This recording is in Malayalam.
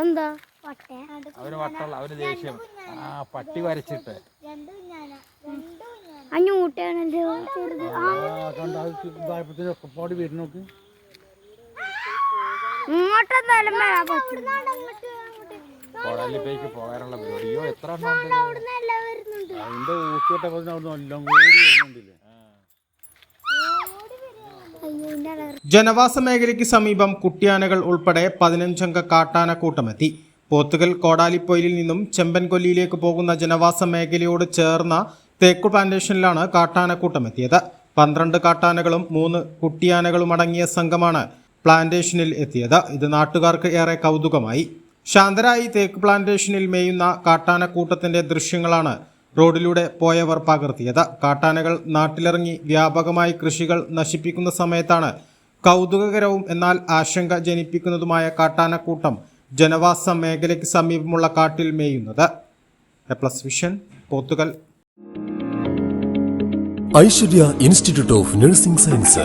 എന്താ വട്ടമുള്ള അവന് ദേഷ്യം. ആ പട്ടി വരച്ചിട്ട്. കോടാലിപ്പേക്ക് പോകാനുള്ള പരിപാടി. അയ്യോ എത്ര എണ്ണം ഉണ്ട് അതിന്റെ എല്ലാം കൂടി വരുന്നുണ്ടല്ലേ? ജനവാസ മേഖലയ്ക്ക് സമീപം കുട്ടിയാനകൾ ഉൾപ്പെടെ പതിനഞ്ചംഗ കാട്ടാന കൂട്ടമെത്തി. പോത്തുകൽ കോടാലിപ്പൊയിലിൽ നിന്നും ചെമ്പൻകൊല്ലിയിലേക്ക് പോകുന്ന ജനവാസ മേഖലയോട് ചേർന്ന തേക്കു പ്ലാന്റേഷനിലാണ് കാട്ടാനക്കൂട്ടമെത്തിയത് പന്ത്രണ്ട് കാട്ടാനകളും മൂന്ന് കുട്ടിയാനകളും അടങ്ങിയ സംഘമാണ് പ്ലാന്റേഷനിൽ എത്തിയത്. ഇത് നാട്ടുകാർക്ക് ഏറെ കൗതുകമായി. ശാന്തരായി തേക്ക് പ്ലാന്റേഷനിൽ മേയുന്ന കാട്ടാനക്കൂട്ടത്തിന്റെ ദൃശ്യങ്ങളാണ് റോഡിലൂടെ പോയവർ പകർത്തിയത്. കാട്ടാനകൾ നാട്ടിലിറങ്ങി വ്യാപകമായി കൃഷികൾ നശിപ്പിക്കുന്ന സമയത്താണ് കൗതുകകരവും എന്നാൽ ആശങ്ക ജനിപ്പിക്കുന്നതുമായ കാട്ടാനക്കൂട്ടം ജനവാസ മേഖലയ്ക്ക് സമീപമുള്ള കാട്ടിൽ മേയുന്നത്. Plus vision Aishwarya institute of nursing science.